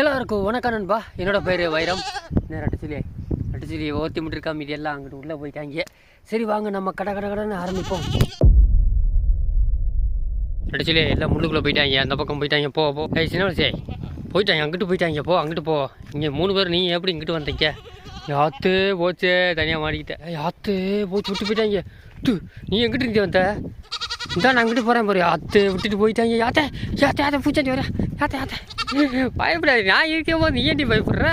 எல்லாருக்கும் வணக்கம் நண்பா. என்னோட பேர் வைரம். நேரம் அடிச்சுலி அடிச்சுலி ஓத்தி முட்டிருக்கா மீதி எல்லாம் அங்கிட்டு உள்ளே போயிட்டாங்க. சரி வாங்க நம்ம கடை கடை கடைன்னு ஆரம்பிப்போம். அடிச்சுலே எல்லாம் முள்ளுக்குள்ளே போயிட்டாங்க. அந்த பக்கம் போயிட்டாங்க. போ போ. ஏய் சின்ன வயசே போயிட்டாங்க. அங்கிட்டு போயிட்டாங்க. போ அங்கிட்டு போ. இங்கே மூணு பேர் நீ எப்படி இங்கிட்டு வந்தீங்க? யாத்து போச்சே தனியாக மாட்டிக்கிட்டேன் யாத்து போச்சு விட்டு போயிட்டாங்க. டு நீ எங்கிட்டு இருந்து வந்த? இதான் நான் அங்கிட்டு போகிறேன் பாரு. அத்தை விட்டுட்டு போயிட்டாங்க யாத்தே யாத்தே யாத்தே பூச்சாண்டி வரேன் யாத்தே யாத்தே பயப்படாது நான் இருக்கும் போது நீ ஏண்டி பயப்படுற?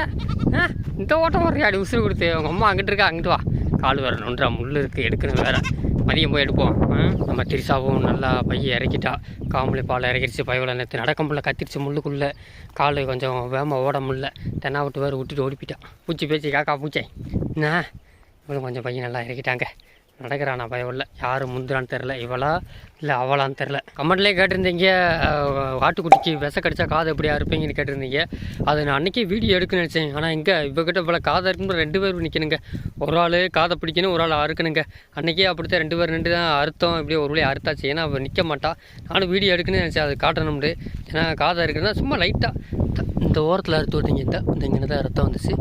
ஆ? இந்த ஓட்டம் வர்றியா அப்படி உசுறு கொடுத்து. உங்கள் அம்மா அங்கிட்டு இருக்கா அங்கிட்டு வா. கால் வேறு நொன்றா முள் இருக்குது எடுக்கணும் வேறு. மதியம் போய் எடுப்போம். நம்ம திரிசாவும் நல்லா பைய இறக்கிட்டா. காமலை பால் இறக்கிடுச்சு பயவில் நேற்று நடக்க முடியல கத்திரிச்சு முள்ளுக்குள்ளே. கால் கொஞ்சம் வேகமாக ஓட முடில தென்னா விட்டு வேறு விட்டுட்டு ஓடி போயிட்டான் பூச்சி பேச்சு காக்கா பூச்சை. என்ன? இவ்வளோ கொஞ்சம் பையன் நல்லா இறக்கிட்டாங்க. நடக்கிறானா பயம் இல்லை யார் முந்துறான்னு தெரில இவளா? இல்லை அவளான்னு தெரில கமெண்ட்லேயே கேட்டிருந்தீங்க. அஹ், ஆட்டுக்குட்டிக்கு விச கடிச்சா காது எப்படியா இருப்பீங்கன்னு கேட்டிருந்தீங்க. அது நான் அன்றைக்கி வீடியோ எடுக்கணும்னு நினச்சேன். ஆனால் இங்கே இவகிட்ட இவ்வளோ காதை இருக்குன்னு ரெண்டு பேர் நிற்கணுங்க ஒரு ஆள் காதை பிடிக்கணும் ஒரு ஆள் அறுக்கணுங்க. அன்றைக்கே அப்படித்தான் ரெண்டு பேர் நின்று தான் அறுத்தோம். இப்படியே ஒரு வழி அறுத்தாச்சு. ஏன்னா அவள் நிற்க மாட்டா. நானும் வீடியோ எடுக்கணும்னு நினச்சேன். அது காட்டணும்னு. ஏன்னா காதை இருக்குன்னா சும்மா லைட்டாக இந்த ஓரத்தில் அறுத்து விட்டீங்க. இந்த இந்த இங்கே தான் ரத்தம் வந்துச்சு.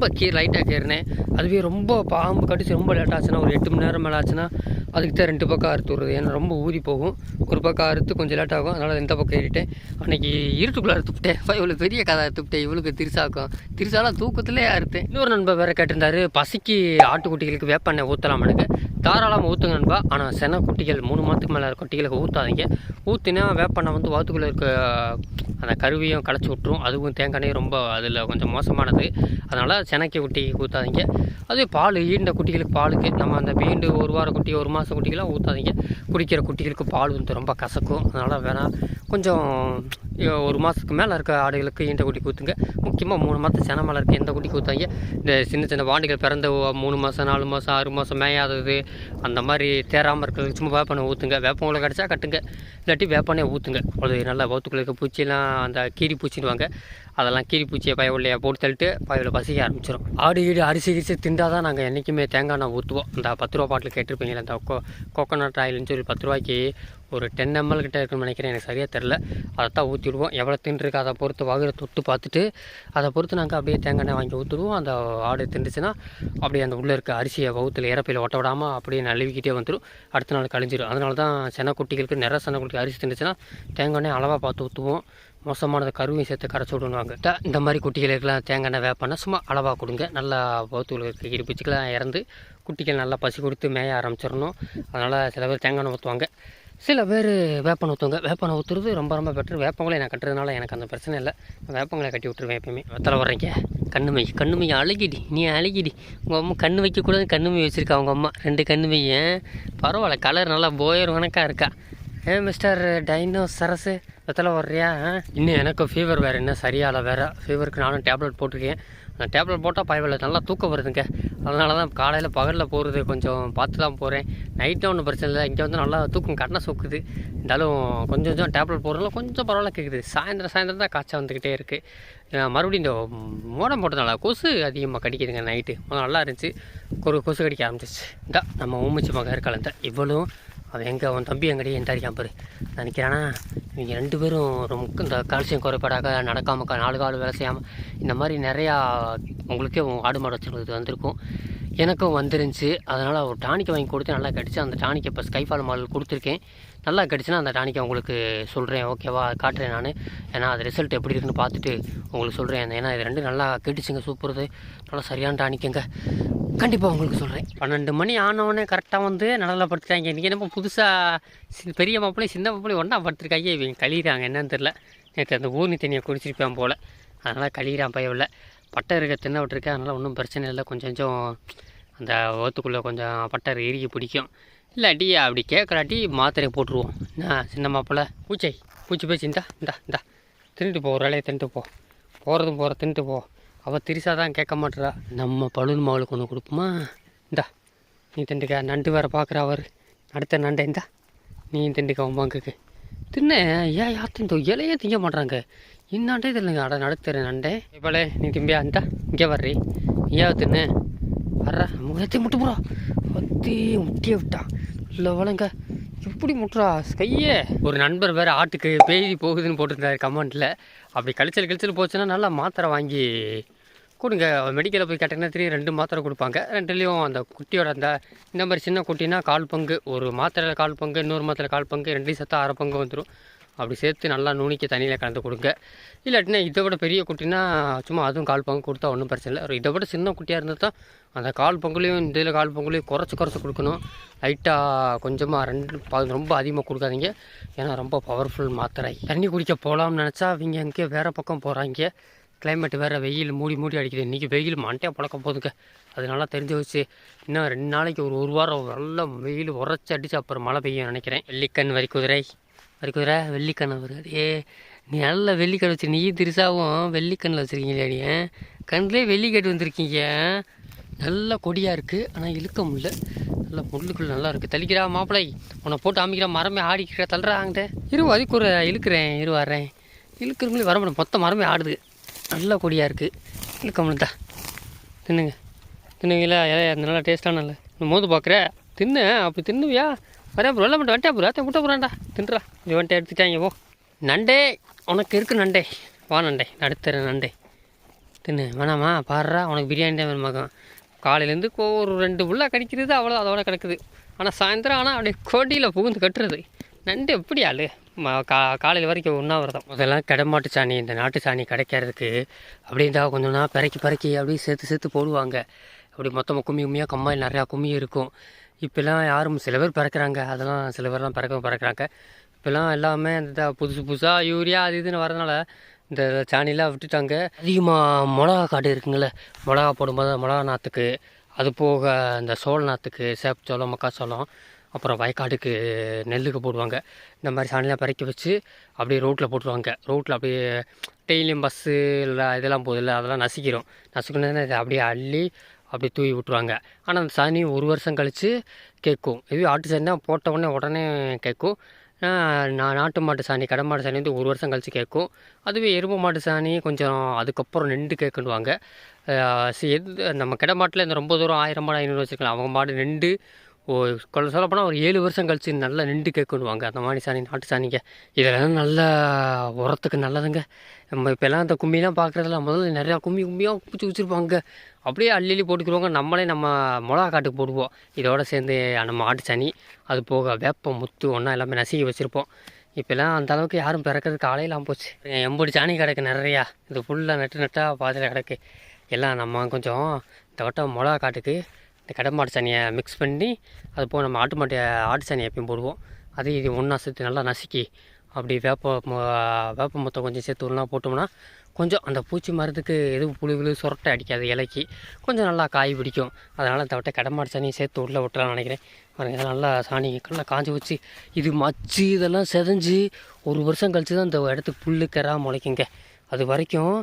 ரொம்ப கீ லைட்டாக கேறினேன். அதுவே ரொம்ப பாம்பு கடிச்சு ரொம்ப லேட் ஆச்சுன்னா ஒரு எட்டு மணி நேரம் மேலே ஆச்சுன்னா அதுக்கு தான் ரெண்டு பக்கம் அறுத்து விடுறது. ஏன்னா ரொம்ப ஊதி போகும். ஒரு பக்கம் அறுத்து கொஞ்சம் லேட் ஆகும். அதனால் இந்த பக்கம் ஏறிட்டேன்? அன்றைக்கி இருட்டுக்குள்ளே அறுத்து விட்டேன். இவ்வளோ பெரிய கதை அறுத்து விட்டேன். இவளுக்கு திருசாக்கும். திருசாலாம் தூக்கத்திலே அறுத்தேன். இன்னொரு நண்பர் வேறு கேட்டிருந்தாரு பசிக்கு ஆட்டுக்குட்டிகளுக்கு வேப்பெண்ணெய் ஊற்றலாம் எனக்கு தாராளமாக ஊற்றுங்க நண்பா. ஆனால் சென குட்டிகள் மூணு மாதத்துக்கு மேலே குட்டிகளுக்கு ஊற்றாதீங்க ஊற்றினா வேப்பெண்ணெய் வந்து வாத்துக்குள்ளே இருக்க அந்த கருவியும் களைச்சி விட்ரும் அதுவும் தேங்காய் ரொம்ப அதில் கொஞ்சம் மோசமானது. அதனால் செனக்கி குட்டி ஊற்றாதீங்க அதே பால் ஈண்ட குட்டிகளுக்கு பாலுக்கு நம்ம அந்த வீண்டு ஒரு வார குட்டி ஒரு மாதம் குட்டிகளாம் ஊற்றாதீங்க குடிக்கிற குட்டிகளுக்கு பால் வந்து ரொம்ப கசக்கும். அதனால் வேணாம் கொஞ்சம் ஒரு மாதத்துக்கு மேலே இருக்க ஆடுகளுக்கு ஈண்ட குட்டி ஊற்றுங்க முக்கியமாக மூணு மாதம் சென மேலே இருக்க எந்த குட்டிக்கு ஊற்றாங்க இந்த சின்ன சின்ன வாண்டிகள் பிறந்த மூணு மாதம் நாலு மாதம் ஆறு மாதம் மேயாதது அந்த மாதிரி தேராமல் இருக்கிறது சும்மா வேப்பனை ஊற்றுங்க வேப்பங்களை கிடச்சா கட்டுங்க. இல்லாட்டி வேப்பனே ஊற்றுங்க அது நல்லா வௌத்துக்குள்ள இருக்க பூச்சியெல்லாம் அந்த கீரி பூச்சிடுவாங்க அதெல்லாம் கீரி பய பயவில்லையா போட்டு தள்ளிட்டு பயவில் பசிக்க ஆரம்பிச்சிடும் ஆடு ஈடு அரிசி கிரிசி திண்டால் தான் நாங்கள் என்றைக்குமே தேங்காய் எண்ணெய் ஊற்றுவோம் அந்த பத்து ரூபா பாட்டில் கேட்டிருப்பீங்களே அந்த கோ கோகோனட் ஆயில்னு சொல்லி பத்து ரூபாய்க்கு ஒரு டென் எம்எல் கிட்ட இருக்குன்னு நினைக்கிறேன் எனக்கு சரியாக தெரில அதை தான் ஊற்றிடுவோம் எவ்வளோ தின்றுருக்கு அதை பொறுத்து வகையில் தொட்டு பார்த்துட்டு அதை பொறுத்து நாங்கள் அப்படியே தேங்காய் எண்ணெய் வாங்கி ஊற்றுடுவோம் அந்த ஆடு திண்டுச்சுன்னா அப்படியே அந்த உள்ளே இருக்க அரிசியை வகுத்தில் இறப்பையில் ஒட்ட விடாமல் அப்படியே நழுவிக்கிட்டே வந்துடும் அடுத்த நாள் கழிஞ்சிடும் அதனால தான் செனக்குட்டிகளுக்கு நிறைய சென அரிசி தின்றுச்சுன்னா தேங்காய் எண்ணெய் அளவாக பார்த்து ஊற்றுவோம் மோசமானது கருவையும் சேர்த்து கரைச்சி விடுவாங்க இந்த மாதிரி குட்டிகளுக்கெல்லாம் தேங்காய் எண்ணெய் வேப்பண்ணா சும்மா அளவாக கொடுங்க. நல்லா போத்துகளுக்கு இருப்பிச்சுக்கெல்லாம் இறந்து குட்டிகள் நல்லா பசி கொடுத்து மேய ஆரம்பிச்சிடணும். அதனால் சில பேர் தேங்காய் எண்ணெய் ஊற்றுவாங்க சில பேர் வேப்பனை ஊற்றுவாங்க வேப்பனை ஊற்றுறது ரொம்ப ரொம்ப பெட்டர் வேப்பங்களை நான் கட்டுறதுனால எனக்கு அந்த பிரச்சனை இல்லை. வேப்பங்களை கட்டி விட்டுருவேன் எப்பயுமே. வெத்தலை வர்றீங்க. கண்ணுமை கண்ணுமை அழகிடி. நீ அழகிடி. உங்கள் அம்மா கண்ணு வைக்கக்கூடாது கண்ணுமை வச்சுருக்கா அவங்க அம்மா. ரெண்டு கண்ணுமை பரவாயில்ல கலர் நல்லா போயர் கணக்காக இருக்கா. ஏன் மிஸ்டர் டைனோ சரசு வெத்தலை வர்றியா? இன்னும் எனக்கு ஃபீவர் வேறு என்ன சரியால வேறு. ஃபீவருக்கு நானும் டேப்லெட் போட்டிருக்கேன். அந்த டேப்லெட் போட்டால் பயவில்லை நல்லா தூக்கம் வருதுங்க. அதனால தான் காலையில் பகலில் போகிறது கொஞ்சம் பார்த்து தான் போகிறேன் நைட்டும் ஒன்றும் பிரச்சனை இல்லை. இங்கே வந்து நல்லா தூக்கம் கண்ணை சொக்குது. இருந்தாலும் கொஞ்சம் கொஞ்சம் டேப்லெட் போடுறதுல கொஞ்சம் பரவாயில்ல கேட்குது சாயந்தரம் சாயந்தரம் தான் காய்ச்சல் வந்துக்கிட்டே இருக்குது மறுபடியும் இந்த மோடம் போட்டதுனால கொசு அதிகமாக கடிக்குதுங்க நைட்டு முதல்ல நல்லா இருந்துச்சு. ஒரு கொசு கடிக்க ஆரம்பிச்சிச்சு இந்தா நம்ம ஊமிச்சு மகர் கலந்த இவ்வளோ அவன் எங்கே அவன் தம்பி எங்கடி என்டாரிக்கான் பாரு. நினைக்கிறானா இவங்க ரெண்டு பேரும் ரொம்ப இந்த கால்சியம் குறைபாடாக நடக்காம நாலு கால் வேலை செய்யாமல் இந்த மாதிரி நிறையா உங்களுக்கே ஆடு மாடு வச்சுருக்கிறது வந்திருக்கும். எனக்கும் வந்துருந்துச்சு. அதனால் ஒரு டானிக்கை வாங்கி கொடுத்து நல்லா கடிச்சு அந்த டானிக்கை இப்போ ஸ்கைஃபால் மாடல் கொடுத்துருக்கேன். நல்லா கடிச்சுன்னா அந்த டானிக்கை உங்களுக்கு சொல்கிறேன் ஓகேவா காட்டுறேன் நான். ஏன்னா அது ரிசல்ட் எப்படி இருக்குன்னு பார்த்துட்டு உங்களுக்கு சொல்கிறேன் ஏன்னா இது ரெண்டும் நல்லா கெடிச்சுங்க சூப்பர் நல்லா சரியான டானிக்குங்க. கண்டிப்பாக உங்களுக்கு சொல்கிறேன் பன்னெண்டு மணி ஆனவொடனே கரெக்டாக வந்து நல்லா படுத்துட்டாங்க. இன்றைக்கி என்னப்போ புதுசாக பெரிய மாப்பிளையும் சின்ன மாப்பிளையும் ஒன்றா படுத்துருக்காங்க. இவங்க கழிகிறாங்க என்னன்னு தெரில நேற்று அந்த ஊர்னி தண்ணியை குடிச்சிருப்பேன் போல். அதனால் கழிகிறான் பயவில்லை பட்டை இருக்க தின்ன விட்டுருக்கேன். அதனால் ஒன்றும் பிரச்சனை இல்லை. கொஞ்சம் கொஞ்சம் அந்த ஓத்துக்குள்ளே கொஞ்சம் பட்டை இறுகி பிடிக்கும். இல்லாட்டி அப்படி கேட்குறாட்டி மாத்திரையை போட்டுருவோம். என்ன சின்ன மாப்பிள்ளை? பூச்சை. பூச்சி போய் இந்தா இந்தா இந்தா. தின்னுட்டு போ. ஒரு வேலையை தின்ட்டு போ. போகிறதும் போகிற தின்னுட்டு போ. அவள் திரிசா தான் கேட்க மாட்டுறா நம்ம பழுன் மகளுக்கு ஒன்று கொடுப்போமா? இந்தா நீ திண்டுக்க நண்டு வேறு பார்க்குற அவர். அடுத்த நண்டை இந்தா. நீ திண்டுக்க உன் பங்குக்கு. தின்ன ஏன் யார்த்தையும் இந்த இலையே திங்க மாட்றாங்க. இன்னாண்டே தெரியலங்க அட நடுத்தர நண்டே. இப்போலே நீ திம்பியா இந்தா இங்கே வர்றி. ஏன் தின்னு வர்ற. முகத்தை முட்டு போகிறா பத்தி முட்டியே விட்டா. இல்லை வளங்க. இப்படி முட்டுறா கையே ஒரு நண்பர் வேறு ஆட்டுக்கு பேய் போகுதுன்னு போட்டிருந்தாரு கமெண்ட்டில் அப்படி கழிச்சல் கழிச்சல் போச்சுன்னா நல்லா மாத்திரை வாங்கி கொடுங்க. மெடிக்கலில் போய் கேட்டிங்கன்னா திரும்பி ரெண்டு மாத்திரை கொடுப்பாங்க. ரெண்டுலேயும் அந்த குட்டியோட அந்த இந்த மாதிரி சின்ன குட்டினா கால் பங்கு ஒரு மாத்திரையில் கால் பங்கு இன்னொரு மாத்திரை கால் பங்கு ரெண்டையும் சேர்த்தா அரை பங்கு வந்துடும் அப்படி சேர்த்து நல்லா நுணுக்கி தண்ணியில் கலந்து கொடுங்க. இல்லாட்டினா இதை விட பெரிய குட்டினா சும்மா அதுவும் கால் பங்கு கொடுத்தா ஒன்றும் பிரச்சனை இல்லை. ஒரு இதை விட சின்ன குட்டியாக இருந்தால் தான் அந்த கால் பொங்கலையும் இந்த இதில் கால் பொங்கலையும் குறைச்சி குறைச்சி கொடுக்கணும். லைட்டாக கொஞ்சமாக ரெண்டு பா- ரொம்ப அதிகமாக கொடுக்காதீங்க. ஏன்னா ரொம்ப பவர்ஃபுல் மாத்திரை. தண்ணி குடிக்க போகலாம்னு நினச்சா அவங்க எங்கேயோ வேறு பக்கம் போகிறாங்க கிளைமேட் வேறு வெயில் மூடி மூடி அடிக்குது. இன்றைக்கி வெயில் மண்டையாக பழக்க போதுங்க அது நல்லா தெரிஞ்சு வச்சு இன்னும் ரெண்டு நாளைக்கு ஒரு ஒரு வாரம் நல்ல வெயில் உரைச்சி அடிச்சு அப்புறம் மழை பெய்யும் நினைக்கிறேன். வெள்ளிக்கண் வரிக்குதிரை வெள்ளிக்கண்ணை வருவார் ஏ நீ நல்ல வெள்ளிக்கண் வச்சு நீ திருசாவும் வெள்ளிக்கண்ணில் வச்சுருக்கீங்களே நீ கண்ணிலே வெள்ளிக்கட்டு வந்திருக்கீங்க. நல்ல கொடியாக இருக்குது ஆனால் இழுக்க முடியல. நல்ல முள்ளுக்குள்ள நல்லா இருக்குது தள்ளிக்கிறா மாப்பிளை. உன்னை போட்டு அமைக்கிற மரமே ஆடிக்கிற தள்ளுறாங்கிட்ட இரு அதுக்கு ஒரு இழுக்கிறேன் இரு வரேன் இழுக்கிறவங்களே வர முடியும் மொத்த மரமே ஆடுது. நல்ல கொடியாக இருக்குது இழுக்க முடியுதா தின்னுங்க. தின்னுங்களா ஏ அந்த நல்லா டேஸ்ட்டான இல்லை இன்னும் மோது பார்க்குற தின்னு அப்படி தின்னுவியா? வரேன் ப்ரோ எல்லாம் வந்துட்டேன் ப்ரோ அத்தை முட்டை போகிறான்டா தின்றா. இது வந்துட்டு எடுத்துட்டாங்க போ. நண்டே உனக்கு இருக்கு நண்டே. வா நண்டே நடுத்தர நண்டே. தின்னு வேணாமா பாடுறா உனக்கு பிரியாணி தான் வேணுமாக்கும் காலையிலேருந்து ஒரு ரெண்டு புல்லா கடிக்கிறது அவ்வளோ அதோட கிடக்குது. ஆனால் சாயந்தரம் ஆனால் அப்படியே கொடியில் புகுந்து கட்டுறது. நண்டு எப்படி ஆளு? ம- கா காலையில் வரைக்கும் உண்ணாவிரதம். முதல்லாம் கிடமாட்டு சாணி இந்த நாட்டு சாணி கிடைக்கிறதுக்கு அப்படி இருந்தால் நாள் பிறக்கி பிறக்கி அப்படியே சேர்த்து சேர்த்து போடுவாங்க. அப்படி மொத்தமாக கும்மி கும்மியாக கம்மாயில் நிறையா கும்மி இருக்கும். இப்போல்லாம் யாரும் சில பேர் பிறக்கிறாங்க. அதெல்லாம் சில பேர்லாம் பிறக்க பிறக்கிறாங்க. இப்போல்லாம் எல்லாமே இந்த புதுசு புதுசாக யூரியா அது இதுன்னு வரதுனால இந்த சாணிலாம் விட்டுட்டாங்க. அதிகமாக மிளகா காடு இருக்குங்களே மிளகா போடும்போது மிளகா நாற்றுக்கு அது போக இந்த சோள நாற்றுக்கு சேப்பச்சோளம் மக்காச்சோளம் அப்புறம் வயக்காடுக்கு நெல்லுக்கு போடுவாங்க. இந்த மாதிரி சாணிலாம் பிறக்கி வச்சு அப்படியே ரோட்டில் போட்டுருவாங்க. ரோட்டில் அப்படியே டெய்லியும் பஸ்ஸு இல்லை இதெல்லாம் போகுதில்ல அதெல்லாம் நசிக்கிறோம் நசுக்கணுன்னா இதை அப்படியே அள்ளி அப்படி தூவி விட்ருவாங்க ஆனால் அந்த சனி ஒரு வருஷம் கழித்து கேட்கும். இதுவே ஆட்டு சாணி தான் போட்ட உடனே உடனே கேட்கும். நான் நாட்டு மாட்டு சாணி கடை மாட்டு சாணி வந்து ஒரு வருஷம் கழித்து கேட்கும். அதுவே எருமை மாட்டு சாணி கொஞ்சம் அதுக்கப்புறம் நின்று கேட்கணுவாங்க. எது நம்ம கிடமாட்டில் இந்த ரொம்ப தூரம் ஆயிரம் மாடு ஐநூறு வச்சுருக்கலாம். அவங்க மாடு நின்று கொள்ள சொல்லப்போனால் ஒரு ஏழு வருஷம் கழிச்சு நல்லா நின்று கேட்கணுவாங்க. அந்த மாதிரி சாணி நாட்டு சாணிங்க. இதெல்லாம் நல்ல உரத்துக்கு நல்லதுங்க. நம்ம இப்போல்லாம் அந்த கும்மிலாம் பார்க்குறதுல முதல்ல நிறையா கும்மி கும்மியாக பிடிச்சி வச்சுருப்பாங்க. அப்படியே அள்ளி அள்ளி போட்டுக்கிடுவாங்க. நம்மளே நம்ம மிளகா காட்டுக்கு போடுவோம். இதோட சேர்ந்து நம்ம ஆட்டு சாணி அது போக வேப்பம் முத்து ஒன்றா எல்லாமே நசுக்கி வச்சுருப்போம். இப்போல்லாம் அந்த அளவுக்கு யாரும் பிறக்கிறதுக்கு ஆளையெல்லாம் போச்சு. எம்படி சாணி கிடக்கு நிறையா. இது ஃபுல்லாக நட்டு நட்டாக பாதையில் கிடக்கு. எல்லாம் நம்ம கொஞ்சம் இந்த வட்டம் மிளகா காட்டுக்கு இந்த கடை மாட்டு சாணியை மிக்ஸ் பண்ணி அது போக நம்ம ஆட்டு மாட்டு ஆட்டு சாணி எப்பயும் போடுவோம். அது இது ஒன்றா சேர்த்து நல்லா நசுக்கி அப்படி வேப்ப வேப்ப மொத்தம் கொஞ்சம் சேர்த்து ஒன்றா போட்டோம்னா கொஞ்சம் அந்த பூச்சி மரத்துக்கு எதுவும் புழு புழு சுரட்டை அடிக்காது இலைக்கு. கொஞ்சம் நல்லா காய் பிடிக்கும். அதனால் இந்த வட்டை கடை மாட்டு சாணியை சேர்த்து உள்ளே விட்டலாம்னு நினைக்கிறேன். பாருங்க இதெல்லாம் நல்லா சாணி நல்லா காஞ்சி வச்சு இது மச்சு இதெல்லாம் செதஞ்சு ஒரு வருஷம் கழிச்சு தான் இந்த இடத்துக்கு புல்லு கரா முளைக்குங்க. அது வரைக்கும்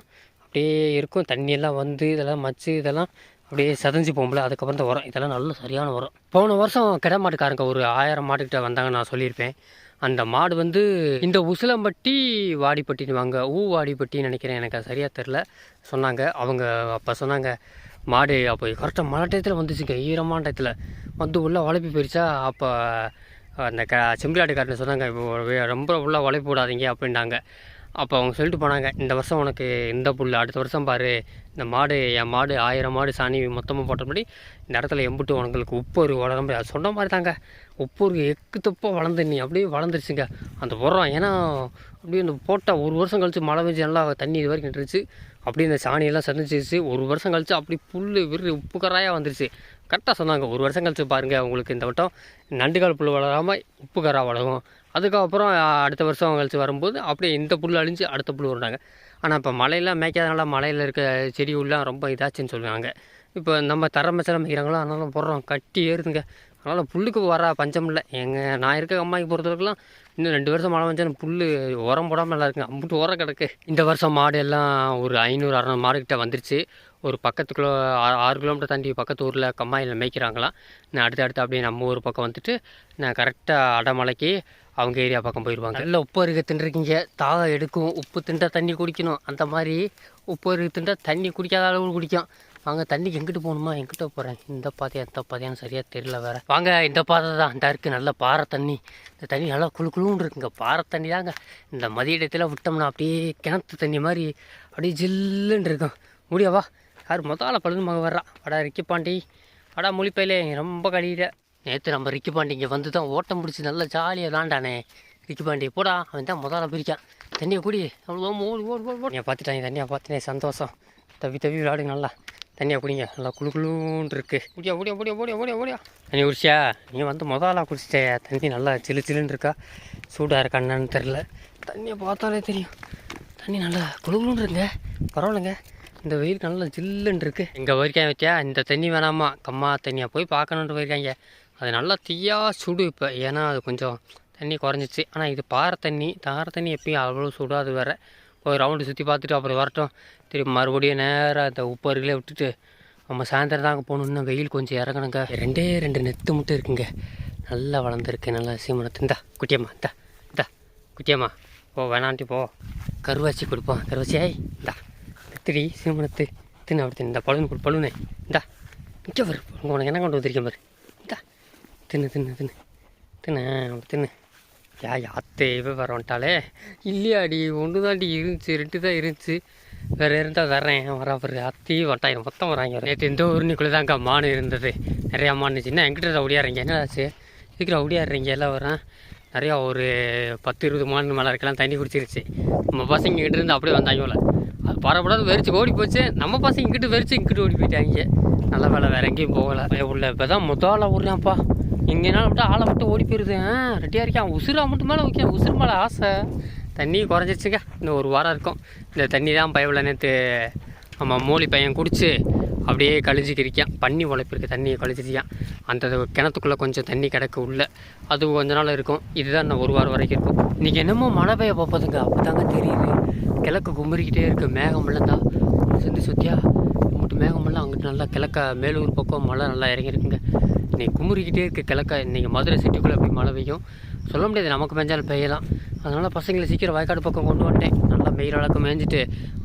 அப்படியே இருக்கும். தண்ணியெல்லாம் வந்து இதெல்லாம் மச்சு இதெல்லாம் அப்படியே செதஞ்சு போகும்ல அதுக்கப்புறம் தான் உரம் இதெல்லாம் நல்ல சரியான உரம். போன வருஷம் கிடா மாட்டுக்காரங்க ஒரு ஆயிரம் மாட்டுக்கிட்ட வந்தாங்க நான் சொல்லியிருப்பேன். அந்த மாடு வந்து இந்த உசிலம்பட்டி வாடிப்பட்டின்னு வாங்க ஊ வாடிப்பட்டின்னு நினைக்கிறேன் எனக்கு அது சரியாக தெரில சொன்னாங்க. அவங்க அப்போ சொன்னாங்க மாடு அப்போ கரெக்டாக மழை டயத்தில் வந்துச்சுங்க ஈரமான டயத்தில். வந்து உள்ளே உழைப்பி போயிடுச்சா அப்போ அந்த க செம்பிலாட்டுக்காரன் சொன்னாங்க இப்போ ரொம்ப உள்ள உழைப்பு விடாதீங்க அப்படின்னாங்க. அப்போ அவங்க சொல்லிட்டு போனாங்க இந்த வருஷம் உனக்கு இந்த புல் அடுத்த வருஷம் பாரு இந்த மாடு என் மாடு ஆயிரம் மாடு சாணி மொத்தமாக போட்டபடி இந்த இடத்துல எம்புட்டு உனங்களுக்கு உப்பொரு வளரும் அது சொன்ன மாதிரி தாங்க. உப்பொரு எக்கு தப்பாக வளர்ந்து நீ அப்படியே வளர்ந்துருச்சுங்க. அந்த உரம் ஏன்னா அப்படியே இந்த போட்டால் ஒரு வருஷம் கழித்து மழை பெஞ்சு நல்லா தண்ணி இது வரைக்கும் நின்றுச்சு. அப்படியே இந்த சாணியெல்லாம் சந்திச்சிருச்சு. ஒரு வருஷம் கழித்து அப்படி புல் விரு உப்பு கராயாக வந்துருச்சு. கரெக்டாக சொன்னாங்க. ஒரு வருஷம் கழிச்சு பாருங்கள் உங்களுக்கு இந்த வட்டம் நண்டுகால் புல் வளராமல் உப்பு கரா வளரும். அதுக்கப்புறம் அடுத்த வருஷம் கழிச்சு வரும்போது அப்படியே இந்த புல் அழிஞ்சு அடுத்த புல் வருவாங்க ஆனால் இப்போ மழையெல்லாம் மேய்க்காதனால மலையில் இருக்க செடி உள்ளலாம் ரொம்ப இதாச்சுன்னு சொல்லுவாங்க. இப்போ நம்ம தரமச்சலாம் மேய்க்கிறாங்களோ அதனால போடுறோம். கட்டி ஏறுதுங்க. அதனால் புல்லுக்கு வர பஞ்சம் இல்லை. எங்கள் நான் இருக்க அம்மாய்க்கு பொறுத்தவரைக்குலாம் இன்னும் ரெண்டு வருஷம் மழை வந்தாலும் புல் உரம் போடாமல் நல்லா இருக்குங்க. அம்புட்டு உரம் கிடக்கு. இந்த வருஷம் மாடு எல்லாம் ஒரு ஐநூறு அறநூறு மாடுக்கிட்ட வந்துருச்சு. ஒரு பக்கத்துக்குள்ள ஆறு கிலோமீட்டர் தாண்டி பக்கத்து ஊரில் கம்மாயில் மேய்க்கிறாங்களாம் நான் அடுத்து அடுத்து அப்படியே நம்ம ஊர் பக்கம் வந்துட்டு நான் கரெக்டாக அடமலைக்கு அவங்க ஏரியா பக்கம் போயிடுவாங்க நல்லா உப்பு அருக தின்றுருக்கீங்க. தாகம் எடுக்கும். உப்பு திண்டா தண்ணி குடிக்கணும். அந்த மாதிரி உப்பு அருகு திண்டா தண்ணி குடிக்காத அளவு குடிக்கும். வாங்க தண்ணிக்கு எங்கிட்டு போகணுமா? எங்கிட்ட போகிறேன் இந்த பாதையா எந்த பாதையான்னு சரியாக தெரியல வேற. வாங்க இந்த பாதை தான். இந்த இருக்குது நல்ல பாறை தண்ணி. இந்த தண்ணி நல்லா குளு குளுன்னு இருக்குங்க. பாறை தண்ணி தாங்க. இந்த மதிய இடத்துல விட்டோம்னா அப்படியே கிணத்து தண்ணி மாதிரி அப்படியே ஜில்லுன்னு இருக்கும். முடியாவா? யார் முதல்ல பழுது மகன் வர்றா? வடா ரிக்கி பாண்டி. வடா முழிப்பையிலே ரொம்ப கழியில நேற்று நம்ம ரிக்கி பாண்டி இங்கே வந்து தான் ஓட்டம் பிடிச்சி நல்லா ஜாலியாக தாண்டானே ரிக்கி பாண்டி போடா அவன் தான் முதல்ல பிரிக்கான். தண்ணியை குடி. அவ்வளோ ஓடு ஓடு ஓடு ஓடு. பார்த்துட்டாங்க தண்ணியை பார்த்துனே சந்தோஷம். தவி தவி விளாடுங்க நல்லா. தண்ணியாக குடிங்க. நல்லா குளு குழுன்னு இருக்கு. முடியா முடியா முடியா முடியா முடியா முடியா தண்ணி குடிச்சியா? நீ வந்து முதலாக குடிச்சிட்டே. தண்ணி நல்லா சிலு சிலுன்னு இருக்கா? சூடாக இருக்கா என்னன்னு தெரில தண்ணியை பார்த்தாலே தெரியும். தண்ணி நல்லா குளு குளுன்னு இருங்க பரவாயில்லைங்க. இந்த வெயில் நல்லா ஜில்லுன்னு இருக்கு. இங்கே போயிருக்கேன் வச்சா இந்த தண்ணி வேணாமா? கம்மா தண்ணியாக போய் பார்க்கணுன்ட்டு போயிருக்காங்க. அது நல்லா தீயாக சுடு இப்போ. ஏன்னா அது கொஞ்சம் தண்ணி குறைஞ்சிச்சு. ஆனால் இது பாறை தண்ணி தார தண்ணி எப்பயும் அவ்வளோ சுடாது வேறு. போய் ரவுண்டு சுற்றி பார்த்துட்டு அப்புறம் வரட்டும். திரும்பி மறுபடியும் நேராக அந்த உப்பு அருகிலே விட்டுட்டு நம்ம சாயந்தரம் தாங்க போகணுன்னா வெயில் கொஞ்சம் இறங்கணுங்க. ரெண்டே ரெண்டு நெத்து மட்டும் இருக்குங்க. நல்லா வளர்ந்துருக்கு. நல்லா சீமனத்து இந்தா குட்டியம்மா இந்தா இந்தா குட்டியம்மா. போ வேணான்ட்டு போ. கருவாச்சி கொடுப்போம். கருவாச்சி ஆய் இந்தா. திரி சீமனத்து தின்னு அப்படி இந்த பழுன்னு கொடு பழுனே இந்தா நிற்க பாரு. உனக்கு என்ன கொண்டு வந்திருக்கேன் பாரு. இந்தா தின்னு தின்னு தின்னு. தின்னு அப்படி தின்னு. யா யாத்தேவே வர வந்துட்டாலே இல்லையாடி ஒன்று தாண்டி இருந்துச்சு ரெண்டு தான் இருந்துச்சு. வேறு இருந்தால் வரேன் வரா பாரு அத்தி வட்டாயிரம் மொத்தம் வராங்க நேற்று இந்த ஊருனிக்குள்ளே தாங்க மான் இருந்தது. நிறையா மான் இருந்துச்சுன்னா என்கிட்ட ஒடியாடுறீங்க என்னடாச்சு? சீக்கிரம் ஓடியாடுறீங்க எல்லாம் வரேன் நிறையா ஒரு பத்து இருபது மான் மேலே இருக்கலாம் தண்ணி குடிச்சிருச்சு. நம்ம பசங்க கிட்டேருந்து அப்படியே வந்தாங்க பரப்படாத வெறிச்சு ஓடி போச்சு. நம்ம பசங்க இங்கிட்டு வெறிச்சு இங்கிட்டு ஓடி போயிட்டாங்க. நல்ல வேலை வேற எங்கேயும் போகலை. உள்ள இப்போ தான் முதல்ல விட்றான்ப்பா எங்கேனாலும் விட்டு ஆளை மட்டும் ஓடி போயிருது. ஆ ரெடியாக இருக்கேன். உசுரா மட்டும் மேலே ஓகே உசுறு மேலே ஆசை. தண்ணி குறைஞ்சிருச்சுங்க. இன்னும் ஒரு வாரம் இருக்கும். இந்த தண்ணி தான் பயவில் நேற்று நம்ம மூலி பையன் குடிச்சு அப்படியே கழிஞ்சிக்கிறிக்கான் பண்ணி உழைப்பிருக்கு தண்ணியை கழிச்சிருக்கான் அந்த கிணத்துக்குள்ளே கொஞ்சம் தண்ணி கிடக்கு உள்ள. அது கொஞ்ச நாள் இருக்கும். இதுதான் நான் ஒரு வாரம் வரைக்கும் இருக்கும். இன்றைக்கி என்னமோ மழை பெய்ய பார்ப்பதுங்க அப்போ தாங்க தெரியுது. கிழக்கு குமரிக்கிட்டே இருக்குது மேகமெல்லாம் தான் சுற்றி சுற்றியா மட்டும் மேகமெல்லாம் அங்கிட்டு நல்லா கிழக்க மேலூர் பக்கம் மழை நல்லா இறங்கியிருக்குங்க. இன்றைக்கி குமுறிக்கிட்டே இருக்குது கிழக்க. இன்றைக்கி மதுரை சிட்டிக்குள்ளே எப்படி மழை பெய்யும்? சொல்ல முடியாது நமக்கு பெஞ்சாலும் பெய்யலாம். அதனால் பசங்களை சீக்கிரம் வயக்காடு பக்கம் கொண்டு வந்துட்டேன். நல்லா வெயில் அளவுக்கு மேய்ஞ்சிட்டு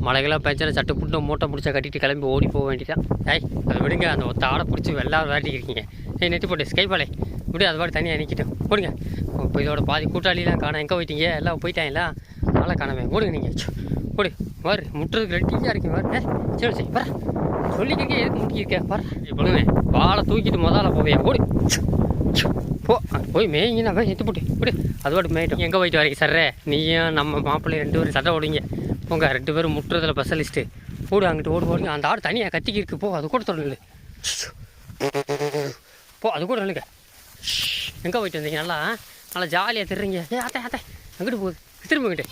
மழைகளாம் பெஞ்சாலும் சட்டை புட்டு மூட்டை முடிச்சா கட்டிட்டு கிளம்பி ஓடி போக வேண்டியதான் ஏய் அதை விடுங்க அந்த ஒத்த ஆடை பிடிச்சி வெள்ளாறு விளாட்டிக்கிறீங்க ஏய் நெட்டி போட்டு ஸ்கைபாலே இப்படி அது பாட்டு தனியாக நிற்கிட்டோம் போடுங்க. இப்போ இதோட பாதி கூட்டாளிலாம் காணோம். எங்கே போயிட்டீங்க? எல்லாம் போயிட்டாங்களா? நல்லா காணவே ஓடுங்க நீங்கள் போடு. வரு முட்டுறதுக்கு ரெட்டியாக இருக்கீங்க வரு சரி சரி வர சொல்லிக்கிட்டே எதுக்கு முட்டிக்கிருக்க வர இப்பொழுது வாழை தூக்கிட்டு முதல்ல போவே ஓடு போ. போய் மேய்ங்க போய் எத்து போட்டு. போடு அது பாட்டு மேயிட்டோம் எங்கே போயிட்டு வரீங்க சர்ரே நீயும் நம்ம மாப்பிள்ளை ரெண்டு பேரும் சட்டை ஓடுங்க போங்க ரெண்டு பேரும் முட்டுறதுல ஸ்பெஷலிஸ்ட்டு ஓடு அங்கிட்டு ஓடு போடுங்க அந்த ஆடு தனியாக கத்திக்கி இருக்கு. போ அது கூட தொடர்ந்து போ அது கூட சொல்லுங்க எங்கே போயிட்டு வந்தீங்க? நல்லா நல்லா ஜாலியாக திருறீங்க. ஏ அத்தை அத்தை. அங்கிட்டு போகுது? திரும்பிக்கிட்டு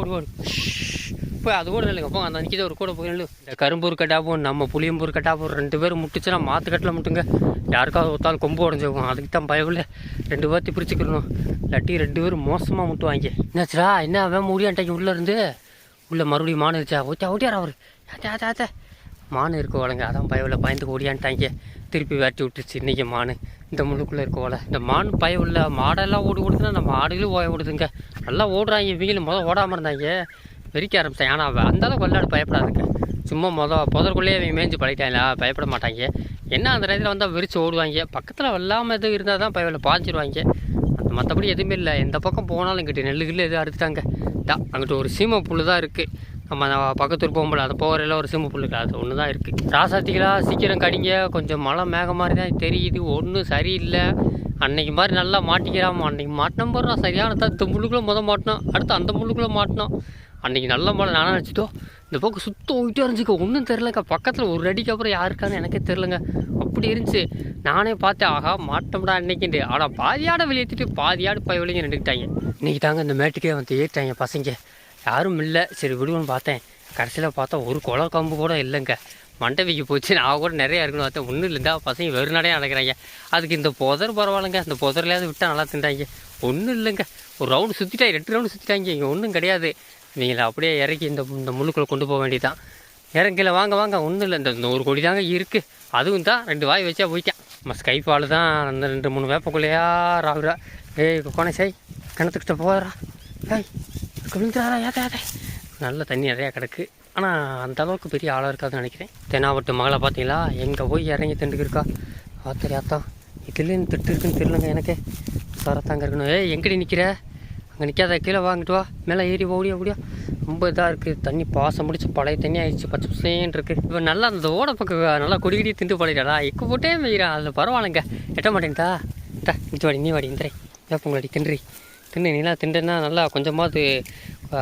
ஓடு ஓடு. இப்போ அது கூட இல்லைங்க. போங்க அந்த அன்றைக்கி ஒரு கூட போய் இந்த கரும்பூர் கட்டாப்பும் நம்ம புளியம்பூர் கட்டாப்பும் ரெண்டு பேரும் முட்டுச்சுன்னா மாத்து கட்டில் முட்டுங்க. யாருக்காவது ஒருத்தாலும் கொம்பு உடஞ்சிருக்கும். அதுக்கு தான் பயவில்லை. ரெண்டு பேர்த்தி பிரிச்சுக்கிறணும் இல்லாட்டி ரெண்டு பேரும் மோசமாக முட்டுவாங்க என்னாச்சுடா? என்ன அவன் முடியான்ட்டாங்க உள்ளே இருந்து? உள்ளே மறுபடியும் மானு இருச்சா ஓட்டியா ஓட்டியாரா அவர்? ஆத்தா ஆத்தா ஆத்தா மான் இருக்க ஓலைங்க. அதான் பயவில் பயந்து ஓடியான்ட்டாங்க. திருப்பி வேட்டி விட்டுச்சு இன்றைக்கி மான். இந்த முழுக்குள்ளே இருக்க ஓலை. இந்த மான் பயம் இல்லை மாடெல்லாம் ஓடி ஓடுதுன்னா நம்ம மாடுகளும் ஓய ஓடுதுங்க. நல்லா ஓடுறாங்க இவங்களும். முதல் ஓடாமல் இருந்தாங்க. விரிக்க ஆரம்பித்தேன் ஆனால் அவள் அந்த அளவுக்கு விளையாடு பயப்படாதுங்க. சும்மா மொதல் புதற்குள்ளேயே அவன் மேய்ஞ்சு பழகிட்டாங்களா? பயப்பட மாட்டாங்க. என்ன அந்த நேரத்தில் வந்தால் விரித்து ஓடுவாங்க? பக்கத்தில் வெள்ளாமல் எதுவும் இருந்தால் தான் பயவில் பாஞ்சிருவாங்க அந்த மற்றபடி எதுவுமே இல்லை. எந்த பக்கம் போனாலும் இங்கிட்டு நெல்லுகளில் கில்லு எதுவும் அறுத்துட்டாங்க. தான் அங்கிட்டு ஒரு சீமை புல் தான் இருக்குது நம்ம பக்கத்தூர் போகும்போது அது போகிறையில ஒரு சீமை புல் இருக்குது அது ஒன்று தான் இருக்குது ராசாத்திகளாக சீக்கிரம் கடிங்க. கொஞ்சம் மழை மேக மாதிரி தான் தெரியுது. ஒன்றும் சரியில்லை. அன்னைக்கு மாதிரி நல்லா மாட்டிக்கிறாமல் அன்னைக்கு மாட்டினோம் போகிறோம் சரியான தான் இந்த முள்ளுக்குள்ளே முத மாட்டினோம். அடுத்து அந்த முள்ளுக்குள்ளே மாட்டினோம். அன்னைக்கு நல்ல மழை நானும் நினச்சிட்டோ இந்த பக்கம் சுத்தம் போயிட்டே இருந்துச்சுக்க ஒன்றும் தெரிலங்க பக்கத்தில் ஒரு அடிக்கு அப்புறம் யாருக்கான்னு எனக்கே தெரிலங்க அப்படி இருந்துச்சு. நானே பார்த்தேன் ஆஹா மாட்டோம்டா அன்னைக்குண்டு. ஆனால் பாதியாட வெளியேற்றிட்டு பாதியாடு பய வெளியே நின்றுக்கிட்டாங்க இன்னைக்கு தாங்க இந்த மேட்டுக்கே வந்து ஏறிட்டாங்க பசங்க. யாரும் இல்லை. சரி விடுவோன்னு பார்த்தேன். கடைசியில் பார்த்தா ஒரு குள கம்பு கூட இல்லைங்க. மண்டவிக்கு போச்சு. நான் கூட நிறையா இருக்குன்னு பார்த்தேன். ஒன்றும் இல்லைங்க பசங்க வெறும் நடையாக நடக்கிறாங்க. அதுக்கு இந்த புதர் பரவாயில்லைங்க. இந்த புதர்லையாவது விட்டால் நல்லா திண்டாங்க ஒன்றும் இல்லைங்க. ஒரு ரவுண்டு சுற்றிட்டாங்க ரெண்டு ரவுண்டு சுற்றிட்டாங்க இங்கே ஒன்றும் கிடையாது. இவங்களை அப்படியே இறக்கி இந்த இந்த முள்ளுக்குள்ளே கொண்டு போக வேண்டியதான் இறங்கல வாங்க வாங்க. ஒன்றும் இல்லை. இந்த நூறு கோடி தாங்க இருக்குது அதுவும் தான் ரெண்டு வாய் வச்சா போயிட்டான் நம்ம ஸ்கைஃபால் தான் அந்த ரெண்டு மூணு வேப்பக்குள்ளையா ராகுரா ஏய் கோணே கிணத்துக்கிட்ட போகிறா ஏய் குளிஞ்சாரா ஏத்த ஏத்த நல்ல தண்ணி நிறையா கிடக்கு. ஆனால் அந்த அளவுக்கு பெரிய ஆளாக இருக்காதுன்னு நினைக்கிறேன். தென்னாவட்டு மகளை பார்த்தீங்களா? எங்கே போய் இறங்கி திண்டுக்கு இருக்கா? ஆத்தரி ஆத்தா இதுலேருந்து திட்டு இருக்குன்னு தெரியலங்க எனக்கு. சாரத்தாங்க இருக்கணும். ஏய் எங்கடி நிற்கிற அங்கே நிற்காத கீழே வாங்கிட்டு வா. மேலே ஏறி ஓடியா ஓடியா. ரொம்ப இதாக இருக்குது தண்ணி பாசம் முடிச்சு பழைய தண்ணி ஆயிடுச்சு. பச்சை பசேன்னு இருக்குது இப்போ நல்லா அந்த ஓட பக்கம் நல்லா கொடிக்கடி திண்டு பழையடா எக்கு போட்டே மேய்கிறான் அதில் பரவாயில்லைங்க. எட்ட மாட்டேன்டா டா இஞ்சி வாடி நீ வாடி இந்திரை வேப்பங்களடி தின்றி தின்னு நீலாம் திண்டுனா நல்லா கொஞ்சமாவது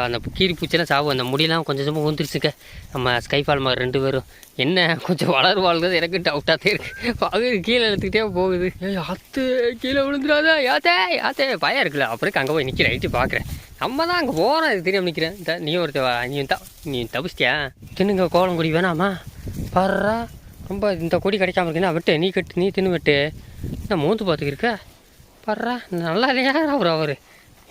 அந்த கீரி பூச்சியெல்லாம் சாவும் அந்த முடியெல்லாம் கொஞ்சம் கொஞ்சமாக ஊந்துருச்சுங்க நம்ம ஸ்கைஃபால் மாதிரி ரெண்டு பேரும். என்ன? கொஞ்சம் வளருவாள்கிறது எனக்கு டவுட்டாக தான் இருக்குது அது கீழே எடுத்துக்கிட்டே போகுது. ஏய் அத்து கீழே விழுந்துடாதா. யாத்தே யாத்தே. பயம் இருக்குல்ல. அப்புறம் அங்கே போய் நிற்கிறேன் ஐட்டு பார்க்குறேன் நம்ம தான் அங்கே போகிறோம் இது தெரியாமல் நிற்கிறேன் இந்த நீ ஒருத்த நீ தான் நீ தப்பிச்சிட்டியா தின்னுங்க கோலம் கொடி வேணாமா? பாடுறா ரொம்ப இந்த கொடி கிடைக்காம இருக்குன்னா விட்டு நீ கட்டு நீ தின்னு விட்டு. நான் மூந்து பார்த்துக்கிருக்க பாடுறா நல்லா இல்லையா அவர் அவர்?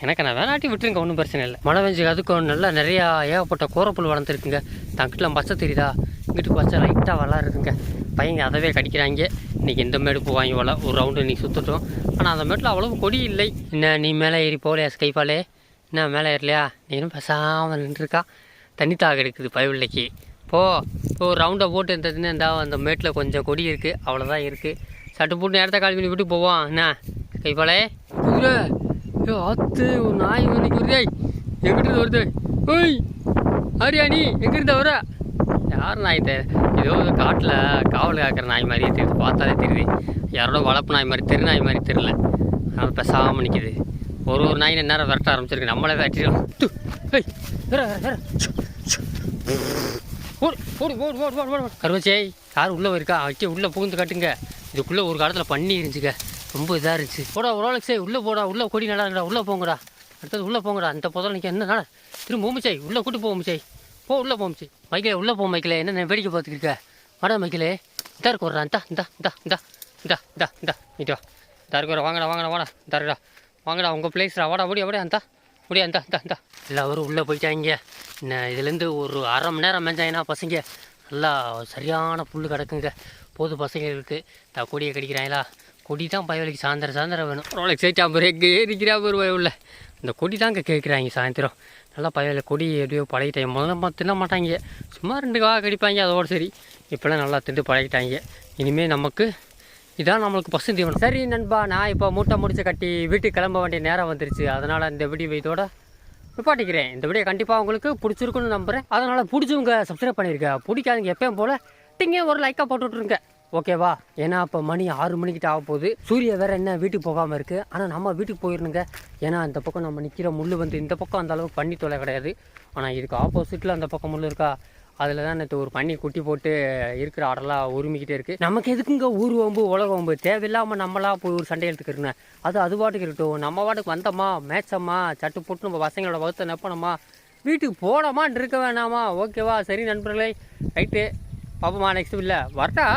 எனக்கு நான் வேணாட்டி விட்டுருங்க ஒன்றும் பிரச்சனை இல்லை. மழை பெஞ்சு அதுக்கும் நல்லா நிறையா ஏகப்பட்ட கோரப்புல் வளர்ந்துருக்குங்க. தங்கிட்டலாம் பச்சை தெரியுதா? இங்கிட்டு பச்சை லைட்டாக வளருதுங்க. பையங்க அதவே கடிக்கிறாங்க. இன்றைக்கி இந்த மேடு போவாங்க போல ஒரு ரவுண்டு நீ சுற்றுட்டோம் ஆனால் அந்த மேட்டில் அவ்வளவு கொடி இல்லை. என்ன நீ மேலே ஏறி போகலையா ஸ்கைஃபாலே என்ன மேலே ஏறலையா? நீனும் பேசாமல் நின்றுருக்கா. தண்ணி தாக எடுக்குது பயவில்லைக்கு போ இப்போ ஒரு ரவுண்டை போட்டு இருந்ததுன்னு இந்த அந்த மேட்டில் கொஞ்சம் கொடி இருக்குது அவ்வளோதான் இருக்குது சட்டு போட்டு நேரத்தை கால் பண்ணி விட்டு போவோம். என்ன கைப்பாலே குதிரை ஏ ஆத்து ஒரு நாய் வந்து வருதே எங்கிட்ட வருது. ஓய் ஆரியா நீ எங்கிருந்த வர? யார் நாய் தே? ஏதோ காட்டில் காவல் காக்கிற நாய் மாதிரியே தெரியுது. பார்த்தாலே தெரியுது. யாரோட வளர்ப்பு நாய் மாதிரி தெரு நாய் மாதிரி தெரியல. அதனால் பேசாமல் நிற்கிது ஒரு ஒரு நாய் நேரம் விரட்ட ஆரம்பிச்சிருக்கு. நம்மளே விரட்டிடும் ஓடு ஓடு ஓடு ஓடு ஓடு ஓடு. கருவச்சே யார் உள்ளே இருக்கா வைக்க உள்ளே புகுந்து காட்டுங்க. இதுக்குள்ளே ஒரு காலத்தில் பண்ணி இருந்துச்சுக்க ரொம்ப இதாக இருந்துச்சு. போடா ஒரு உள்ளே போடா உள்ளே கொடி நல்லா உள்ளே போங்கடா. அடுத்தது உள்ளே போங்கடா. அந்த புதல் நிற்க என்ன நட திரும்ப மூமிச்சை உள்ளே கூட்டி போமிச்சாய் போ உள்ளே போமிச்சை மைக்கிலே உள்ளே போ மைக்கிலே. என்ன வேடிக்கை பார்த்துக்கிருக்க வாடா மைக்கிலே. இதா இருக்கு வர்றா இந்தா இந்தா இந்தா இந்தா இந்தா இந்தா இந்தா. இட்டு வா. இதா இருக்கு வாங்கடா வாங்கடா வாடா. இதா வாங்கடா உங்கள் பிளேஸ்ரா வாடா முடியா அப்படியே அந்த முடியா இந்தா இந்தா இந்தா. எல்லோரும் உள்ளே போயிட்டாங்க. என்ன இதுலேருந்து ஒரு அரை மணி நேரம் மேஞ்சாங்கன்னா பசங்க நல்லா சரியான புல் கிடக்குங்க. போது பசங்களுக்கு. த கொடியை கடிக்கிறாங்களா? கொடி தான் பயவலிக்கு சாயந்தரம் சாயந்தரம் வேணும். ரோலெக்ஸ் ஐட்டா பாரு எங்கே இருக்கிறா உள்ள. இந்த கொடி தாங்க கேட்குறாங்க சாயந்தரம். நல்லா பயவில் கொடி எப்படியோ பழகிட்டாங்க முதல்ல தின்ன மாட்டாங்க. சும்மா ரெண்டு காக கடிப்பாங்க அதோட சரி. இப்போலாம் நல்லா திண்டு பழகிட்டாங்க. இனிமேல் நமக்கு இதான் நம்மளுக்கு பசு தீவனம். சரி நண்பா நான் இப்போ மூட்டை முடிச்சு கட்டி வீட்டுக்கு கிளம்ப வேண்டிய நேரம் வந்துருச்சு. அதனால் இந்த வீடியோ இதோட நிப்பாட்டிக்கிறேன். இந்த வீடியோ கண்டிப்பாக உங்களுக்கு பிடிச்சிருக்குன்னு நம்புகிறேன் அதனால் பிடிச்சவங்க சப்ஸ்கிரைப் பண்ணியிருக்கேன் பிடிக்காதீங்க எப்பயும் போல் டிங்கே ஒரு லைக்காக போட்டு விட்ருங்க ஓகேவா? ஏன்னா இப்போ மணி ஆறு மணிக்கிட்ட ஆக போகுது. சூரிய வேற என்ன வீட்டுக்கு போகாமல் இருக்குது ஆனால் நம்ம வீட்டுக்கு போயிடணுங்க ஏன்னா இந்த பக்கம் நம்ம நிற்கிற முள் வந்து இந்த பக்கம் அந்த அளவுக்கு பண்ணி தொலை கிடையாது. ஆனால் இதுக்கு ஆப்போசிட்டில் அந்த பக்கம் முள் இருக்கா? அதில் தான் நேற்று ஒரு பண்ணி குட்டி போட்டு இருக்கிற ஆடெல்லாம் உரிமிக்கிட்டே இருக்குது நமக்கு எதுக்குங்க ஊர் வம்பு உலக வம்பு? தேவையில்லாமல் நம்மளாக போய் ஒரு சண்டை எடுத்துக்கிறேங்க அது அது பாட்டுக்கு இருக்கட்டும். நம்ம பாட்டுக்கு வந்தோமா? மேட்சம்மா சட்டு போட்டு நம்ம பசங்களோட வகுத்த நெப்பணுமா? வீட்டுக்கு போனோமான் இருக்க வேணாமா? ஓகேவா? சரி நண்பர்களே. ரைட்டு. பாப்போமா நெக்ஸ்ட் இல்லை. வரட்டா?